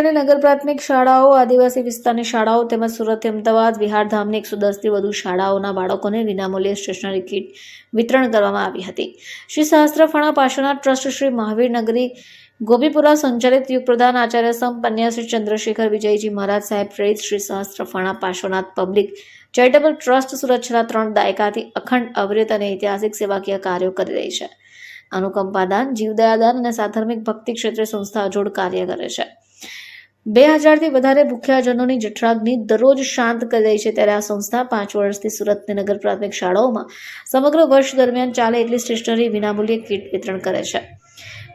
અને નગર પ્રાથમિક શાળાઓ, આદિવાસી વિસ્તારની શાળાઓ તેમજ સુરત, અમદાવાદ બિહારધામની એકસો દસથી વધુ શાળાઓના બાળકોને વિનામૂલ્યે સ્ટેશનરી કીટ વિતરણ કરવામાં આવી હતી. શ્રી સહસ્ત્રફાણા પાર્શ્વનાથ ટ્રસ્ટ શ્રી મહાવીર નગરી, ગોપીપુરા સંચાલિત યુગ પ્રધાન આચાર્ય સંપન્યા શ્રી ચંદ્રશેખર વિજયજી મહારાજ સાહેબ પ્રેરિત Shri Sahastraphana Parshwanath public charitable trust Surat છેલ્લા ત્રણ દાયકાથી અખંડ, અવિરત અને ઐતિહાસિક સેવાકીય કાર્યો કરી રહી છે. અનુકંપાદાન, જીવદયાદાન અને સાધર્મિક ભક્તિ ક્ષેત્રે સંસ્થા અજોડ કાર્ય કરે છે. બે હજારથી વધારે ભૂખ્યાજનોની જઠરાગ્નિ દરરોજ શાંત કરી રહી છે ત્યારે આ સંસ્થા પાંચ વર્ષથી સુરતની નગર પ્રાથમિક શાળાઓમાં સમગ્ર વર્ષ દરમિયાન ચાલે એટલી સ્ટેશનરી વિનામૂલ્યે કીટ વિતરણ કરે છે.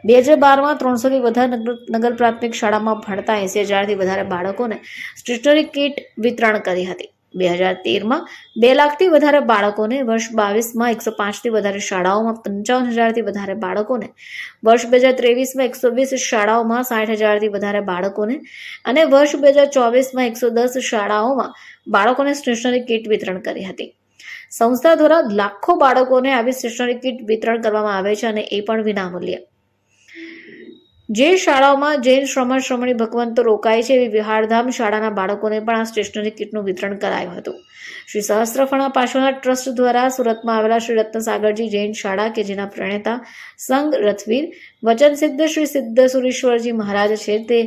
બે હજાર બારમાં ત્રણસોથી વધારે નગર પ્રાથમિક શાળામાં ભણતા એંસી હજારથી વધારે બાળકોને સ્ટેશનરી કીટ વિતરણ કરી હતી. બે હજાર તેરમાં બે લાખથી વધારે બાળકોને વર્ષ બાવીસમાં એકસો પાંચથી વધારે શાળાઓમાં, પંચાવન હજારથી વધારે બાળકોને વર્ષ બે હજાર ત્રેવીસમાં એકસો વીસ શાળાઓમાં, સાઠ હજારથી વધારે બાળકોને અને વર્ષ બે હજાર ચોવીસમાં એકસો દસ શાળાઓમાં બાળકોને સ્ટેશનરી કીટ વિતરણ કરી હતી. સંસ્થા દ્વારા લાખો બાળકોને આવી સ્ટેશનરી કીટ વિતરણ કરવામાં આવે છે અને એ પણ વિનામૂલ્યે. જે શાળાઓમાં જૈન શ્રમણ શ્રમણી ભગવંતો રોકાય છે એવી વિહારધામ શાળાના બાળકોને પણ આ સ્ટેશનરી કિટનું વિતરણ કરાયું હતું. શ્રી સહસ્ત્રફણા પાછળના ટ્રસ્ટ દ્વારા સુરતમાં આવેલા શ્રી રત્નસાગરજી જૈન શાળા કે જેના પ્રણેતા સંઘ રથવીર, વચન સિદ્ધ શ્રી સિદ્ધસુરેશ્વરજી મહારાજ છે તે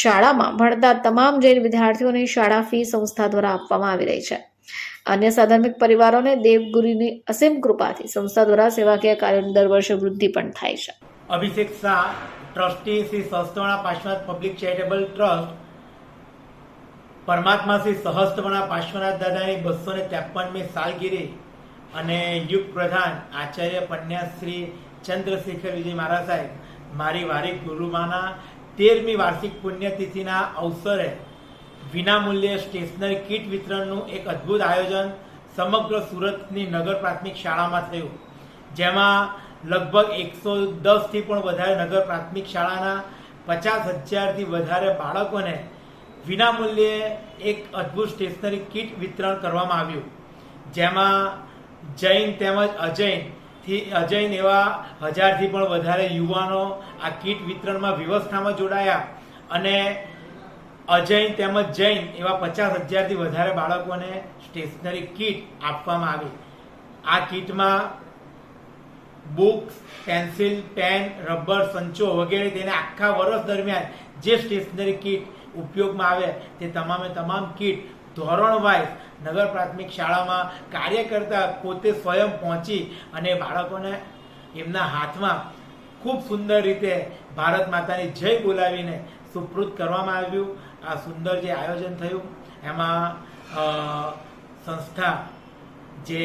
શાળામાં ભણતા તમામ જૈન વિદ્યાર્થીઓની શાળા ફી સંસ્થા દ્વારા આપવામાં આવી રહી છે. અન્ય સાધાર્મિક પરિવારોને દેવગુરુની અસીમ કૃપાથી સંસ્થા દ્વારા સેવાકીય કાર્યોની દર વર્ષે વૃદ્ધિ પણ થાય છે. Abhishek Shah trustee Shri Sahastraphana Parshwanath public charitable trust, પરમાત્મા શ્રી સહસ્તવણા પાર્શ્વનાથ દાદાની બસો ને ત્રેપનમી સાલગીરી અને યુગ પ્રધાન આચાર્ય પન્યા શ્રી ચંદ્રશેખર વિજય મહારાજ સાહેબ, મારી વારી ગુરુમાના તેરમી વાર્ષિક પુણ્યતિથિના અવસરે વિનામૂલ્યે સ્ટેશનરી કીટ વિતરણનું એક અદ્ભુત આયોજન સમગ્ર સુરતની નગર પ્રાથમિક શાળામાં થયું, જેમાં લગભગ એકસો દસથી પણ વધારે નગર પ્રાથમિક શાળાના પચાસ હજારથી વધારે બાળકોને વિનામૂલ્યે એક અદ્ભુત સ્ટેશનરી કીટ વિતરણ કરવામાં આવ્યું. જેમાં જૈન તેમજ અજૈનથી અજૈન એવા હજારથી પણ વધારે યુવાનો આ કીટ વિતરણમાં વ્યવસ્થામાં જોડાયા અને અજૈન તેમજ જૈન એવા પચાસ હજારથી વધારે બાળકોને સ્ટેશનરી કીટ આપવામાં આવી. આ કીટમાં બુક્સ પેન્સિલ પેન રબર સંચો વગેરે તેને આખા વર્ષ દરમિયાન જે સ્ટેશનરી કીટ ઉપયોગમાં આવે તે તમામે તમામ કીટ ધોરણ વાઇઝ નગર પ્રાથમિક શાળામાં કાર્ય કરતા પોતે સ્વયં પહોંચી અને બાળકોને એમના હાથમાં ખૂબ સુંદર રીતે ભારત માતાની જય બોલાવીને સુપૃત કરવામાં આવ્યું. આ સુંદર જે આયોજન થયું, એમાં સંસ્થા જે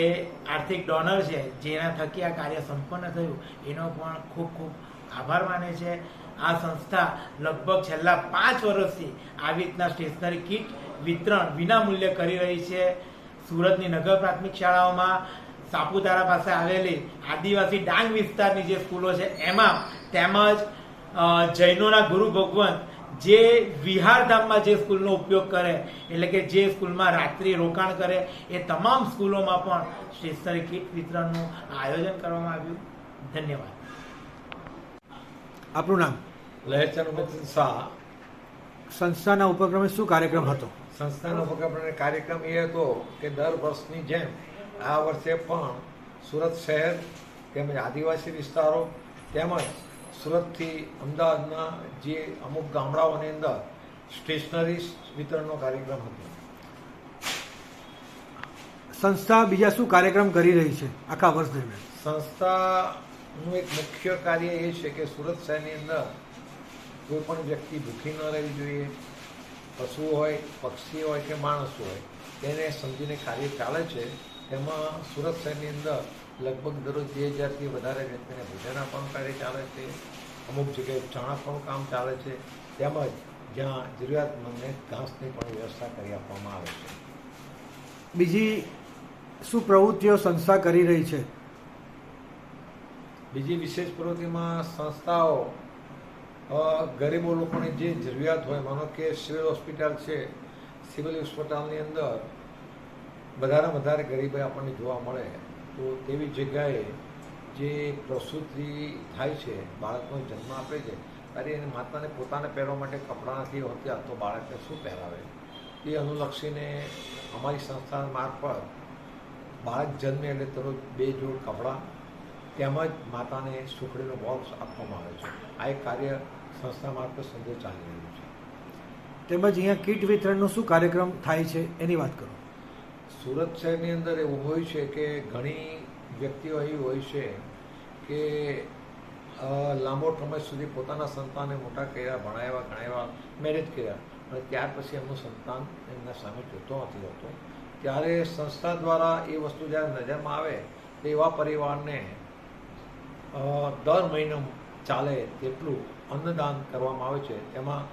આર્થિક ડોનર છે, જેના થકી આ કાર્ય સંપન્ન થયું, એનો પણ ખૂબ ખૂબ આભાર માને છે. આ સંસ્થા લગભગ છેલ્લા પાંચ વર્ષથી આવી રીતના સ્ટેશનરી કીટ વિતરણ વિનામૂલ્યે કરી રહી છે. સુરતની નગર પ્રાથમિક શાળાઓમાં સાપુતારા પાસે આવેલી આદિવાસી ડાંગ વિસ્તારની જે સ્કૂલો છે, એમાં તેમજ જૈનોના ગુરુ ભગવંત જે વિહારધામમાં જે સ્કૂલનો ઉપયોગ કરે એટલે કે જે સ્કૂલમાં રાત્રિ રોકાણ કરે એ તમામ સ્કૂલોમાં પણ સ્ટેશનરી કીટ વિતરણનું આયોજન કરવામાં આવ્યું. ધન્યવાદ. આપનું નામ? લહેચંદ શાહ. સંસ્થાના ઉપક્રમે શું કાર્યક્રમ હતો? સંસ્થાનો ઉપક્રમે કાર્યક્રમ એ હતો કે દર વર્ષની જેમ આ વર્ષે પણ સુરત શહેર તેમજ આદિવાસી વિસ્તારો તેમજ સુરતથી અમદાવાદના જે અમુક ગામડાઓની અંદર સ્ટેશનરી વિતરણનો કાર્યક્રમ હતો. સંસ્થા બીજા શું કાર્યક્રમ કરી રહી છે આખા વર્ષ દરમિયાન? સંસ્થાનું એક મુખ્ય કાર્ય એ છે કે સુરત શહેરની અંદર કોઈ પણ વ્યક્તિ ભૂખી ન રહેવી જોઈએ પશુ હોય પક્ષી હોય કે માણસ હોય તેને સમજીને કાર્ય ચાલે છે તેમાં સુરત શહેરની અંદર લગભગ દરરોજ બે હજારથી વધારે વ્યક્તિને ભોજન આપવાનું કાર્ય ચાલે છે. અમુક જગ્યાએ ચણા પણ કામ ચાલે છે. તેમજ જ્યાં જરૂરિયાતમંદને ઘાસની પણ વ્યવસ્થા કરી આપવામાં આવે છે. બીજી શું પ્રવૃત્તિઓ સંસ્થા કરી રહી છે? બીજી વિશેષ પ્રવૃત્તિમાં સંસ્થાઓ ગરીબો લોકોની જે જરૂરિયાત હોય માનો કે સિવિલ હોસ્પિટલ છે સિવિલ હોસ્પિટલની અંદર વધારે વધારે ગરીબાઈ આપણને જોવા મળે. તો તેવી જગ્યાએ જે પ્રસૂતિ થાય છે, બાળકનો જન્મ આપે છે, ત્યારે એને માતાને પોતાને પહેરવા માટે કપડાં નથી હોતા તો બાળકને શું પહેરાવે? એ અનુલક્ષીને અમારી સંસ્થા મારફત બાળક જન્મે એટલે તરત બે જોડ કપડાં, તેમજ માતાને સુખડીનો બોક્સ આપવામાં આવે છે. આ એક કાર્ય સંસ્થા મારફત સંદેશ ચાલી રહ્યું છે. તેમજ અહીંયા કીટ વિતરણનો શું કાર્યક્રમ થાય છે, એની વાત કરો. સુરત શહેરની અંદર એવું હોય છે કે ઘણી વ્યક્તિઓ એવી હોય છે કે લાંબો સમય સુધી પોતાના સંતાનને મોટા કર્યા, ભણાવ્યા, ગણાવ્યા મેરેજ કર્યા અને ત્યાર પછી એમનું સંતાન એમના સામે જોતો નથી હોતો. ત્યારે સંસ્થા દ્વારા એ વસ્તુ જ્યારે નજરમાં આવે, તો એવા પરિવારને દર મહિને ચાલે તેટલું અન્નદાન કરવામાં આવે છે. એમાં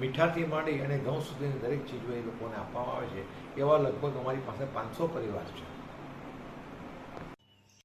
મીઠાથી માંડી અને ઘઉં સુધીની દરેક ચીજો એ લોકોને આપવામાં આવે છે. એવા લગભગ અમારી પાસે પાંચસો પરિવાર છે.